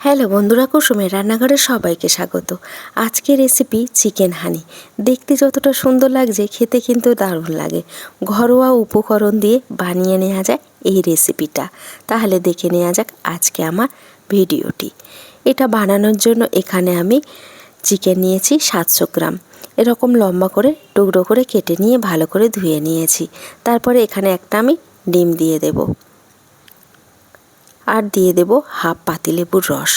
Hello বন্ধুরা, কুসুমের রান্নাঘরে সবাইকে স্বাগত। আজকের রেসিপি চিকেন হানি দেখতে যতটা সুন্দর লাগছে, খেতে কিন্তু দারুণ লাগে। ঘরোয়া উপকরণ দিয়ে বানিয়ে নেওয়া যায় এই রেসিপিটা তাহলে দেখে নেওয়া যাক আজকে আমার ভিডিওটি। এটা বানানোর জন্য এখানে আমি চিকেন নিয়েছি সাতশো গ্রাম। এরকম লম্বা করে, টুকরো করে কেটে নিয়ে ভালো করে ধুয়ে নিয়েছি। তারপরে এখানে একটা আমি ডিম দিয়ে দেবো। আর দিয়ে দেব হাফ পাতিলেবুর রস।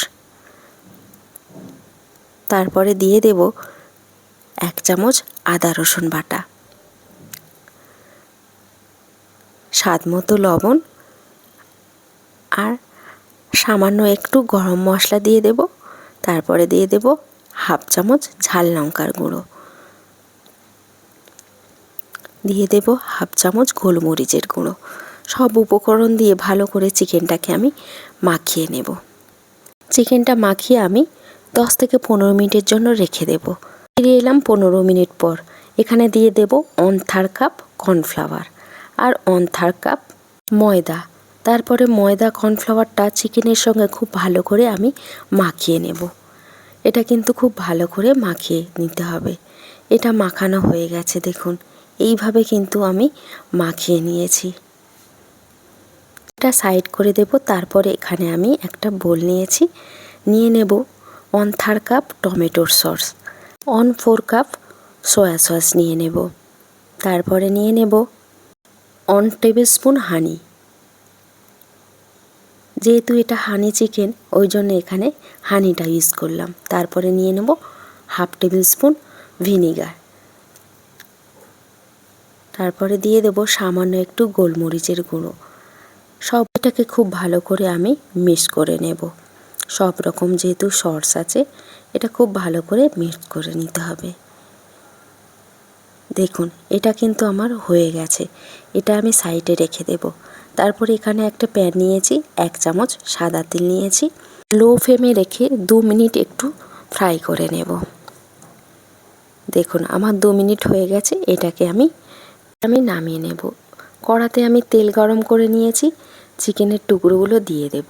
তারপরে দিয়ে দেব এক চামচ আদা রসুন বাটা। স্বাদ মতো লবণ আর সামান্য একটু গরম মশলা দিয়ে দেব। তারপরে দিয়ে দেব হাফ চামচ ঝাল লঙ্কার গুঁড়ো। দিয়ে দেব হাফ চামচ গোলমরিচের গুঁড়ো। সব উপকরণ দিয়ে ভালো করে চিকেনটাকে আমি মাখিয়ে নেব। চিকেনটা মাখিয়ে আমি দশ থেকে পনেরো মিনিটের জন্য রেখে দেব। ফিরে এলাম পনেরো মিনিট পর। এখানে দিয়ে দেব অন থার কাপ কর্নফ্লাওয়ার আর অন থার কাপ ময়দা। তারপরে ময়দা কর্নফ্লাওয়ারটা চিকেনের সঙ্গে খুব ভালো করে আমি মাখিয়ে নেব। এটা কিন্তু খুব ভালো করে মাখিয়ে নিতে হবে। এটা মাখানো হয়ে গেছে, দেখুন। এইভাবে কিন্তু আমি মাখিয়ে নিয়েছি। এটা সাইড করে দেব, তারপরে এখানে আমি একটা বোল নিয়েছি। নিয়ে নেব ওয়ান থার্ড কাপ টমেটোর sauce one four cup soya sauce নিয়ে নেব। তারপরে নিয়ে নেব ওয়ান টেবিল স্পুন হানি যেহেতু এটা হানি চিকেন ওই জন্য এখানে হানিটা ইউজ করলাম। তারপরে নিয়ে নেব হাফ টেবিল স্পুন ভিনিগার তারপরে দিয়ে দেব সামান্য একটু গোলমরিচের গুঁড়ো। সবটাকে খুব ভালো করে আমি মিক্স করে নেব। সব রকম যেহেতু সস আছে, এটা খুব ভালো করে মিক্স করে নিতে হবে। দেখুন, এটা কিন্তু আমার হয়ে গেছে। এটা আমি সাইডে রেখে দেব। তারপর এখানে একটা প্যান নিয়েছি, এক চামচ সাদা তেল নিয়েছি। লো ফ্লেমে রেখে দু মিনিট একটু ফ্রাই করে নেব। দেখুন, আমার দু মিনিট হয়ে গেছে, এটাকে আমি আমি নামিয়ে নেব। কড়াতে আমি তেল গরম করে নিয়েছি। চিকেনের টুকরোগুলো দিয়ে দেব।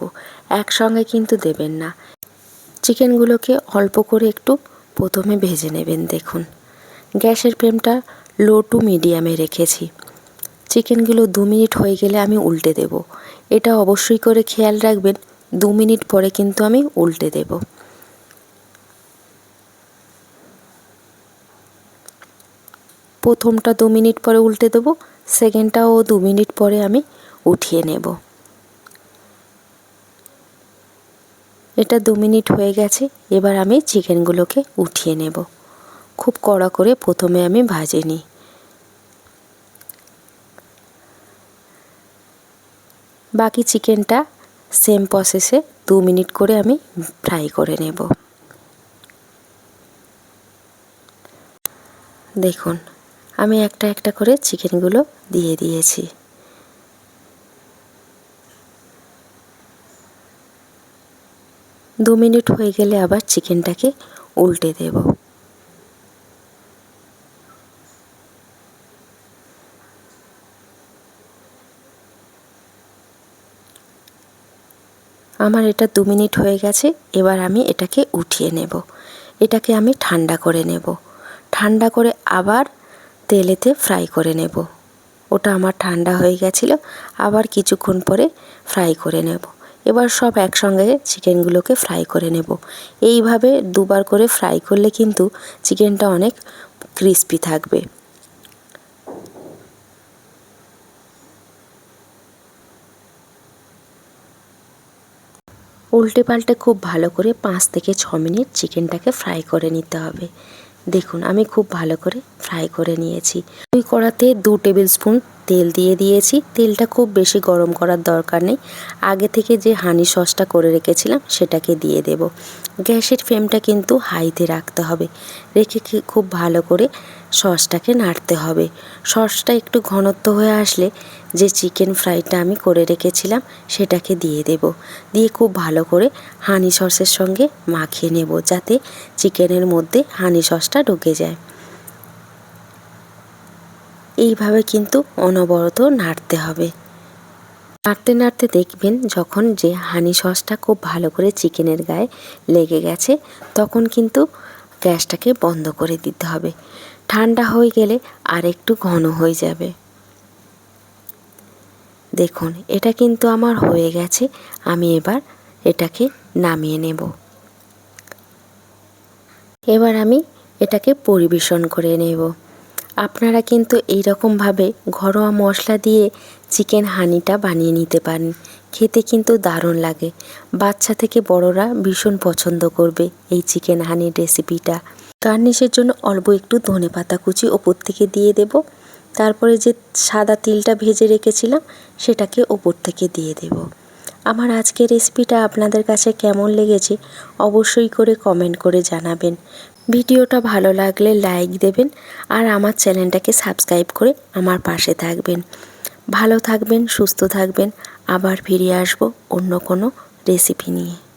একসঙ্গে কিন্তু দেবেন না। চিকেনগুলোকে অল্প করে একটু প্রথমে ভেজে নেবেন, দেখুন। গ্যাসের ফ্লেমটা লো টু মিডিয়ামে রেখেছি। চিকেনগুলো দু মিনিট হয়ে গেলে আমি উল্টে দেব। এটা অবশ্যই করে খেয়াল রাখবেন, দু মিনিট পরে কিন্তু আমি উল্টে দেব। প্রথমটা দু মিনিট পরে উল্টে দেবো, সেকেন্ডটাও দু মিনিট পরে আমি উঠিয়ে নেব। এটা দু মিনিট হয়ে গেছে, এবার আমি চিকেনগুলোকে উঠিয়ে নেব। খুব কড়া করে প্রথমে আমি ভাজে নিই। বাকি চিকেনটা সেম প্রসেসে দু মিনিট করে আমি ফ্রাই করে নেব। দেখুন আমি একটা একটা করে চিকেনগুলো দিয়ে দিয়েছি। দু মিনিট হয়ে গেলে আবার চিকেনটাকে উল্টে দেব। আমার এটা দু মিনিট হয়ে গেছে, এবার আমি এটাকে উঠিয়ে নেব। এটাকে আমি ঠান্ডা করে নেব। ঠান্ডা করে আবার তেলেতে ফ্রাই করে নেব। ওটা আমার ঠান্ডা হয়ে গেছিল, আবার কিছুক্ষণ পরে ফ্রাই করে নেব। এবার সব একসঙ্গে চিকেনগুলোকে ফ্রাই করে নেব। এইভাবে দুবার করে ফ্রাই করলে কিন্তু চিকেনটা অনেক ক্রিস্পি থাকবে। উল্টে পাল্টে খুব ভালো করে পাঁচ থেকে ছ মিনিট চিকেনটাকে ফ্রাই করে নিতে হবে। দেখুন আমি খুব ভালো করে ফ্রাই করে নিয়েছি। ওই কড়াতে দু টেবিল স্পুন তেল দিয়ে দিয়েছি। তেলটা খুব বেশি গরম করার দরকার নেই। আগে থেকে যে হানি সসটা করে রেখেছিলাম, সেটাকে দিয়ে দেব। গ্যাসের ফ্লেমটা কিন্তু হাইতে রাখতে হবে। রেখে খুব ভালো করে সসটাকে নাড়তে হবে। সসটা একটু ঘনত্ব হয়ে আসলে যে চিকেন ফ্রাইটা আমি করে রেখেছিলাম, সেটাকে দিয়ে দেব। দিয়ে খুব ভালো করে হানি সসের সঙ্গে মাখিয়ে নেব, যাতে চিকেনের মধ্যে হানি সসটা ঢুকে যায়। এইভাবে কিন্তু অনবরত নাড়তে হবে। নাড়তে নাড়তে দেখবেন যখন যে হানি সসটা খুব ভালো করে চিকেনের গায়ে লেগে গেছে, তখন কিন্তু গ্যাসটাকে বন্ধ করে দিতে হবে। ঠান্ডা হয়ে গেলে আর একটু ঘন হয়ে যাবে। দেখুন, এটা কিন্তু আমার হয়ে গেছে, আমি এবার এটাকে নামিয়ে নেব। এবার আমি এটাকে পরিবেশন করে নেব। আপনারা কিন্তু এই রকমভাবে ঘরোয়া মশলা দিয়ে চিকেন হানিটা বানিয়ে নিতে পারেন। খেতে কিন্তু দারুণ লাগে। বাচ্চা থেকে বড়রা ভীষণ পছন্দ করবে এই চিকেন হানির রেসিপিটা। গার্নিশের জন্য অল্প একটু ধনে পাতা কুচি ওপর থেকে দিয়ে দেব। তারপরে যে সাদা তিলটা ভেজে রেখেছিলাম, সেটাকে ওপর থেকে দিয়ে দেব। আমার আজকের রেসিপিটা আপনাদের কাছে কেমন লেগেছে অবশ্যই করে কমেন্ট করে জানাবেন। ভিডিওটা ভালো লাগলে লাইক দেবেন আর আমার চ্যানেলটাকে সাবস্ক্রাইব করে আমার পাশে থাকবেন। ভালো থাকবেন, সুস্থ থাকবেন, আবার ফিরে আসব অন্য কোনো রেসিপি নিয়ে।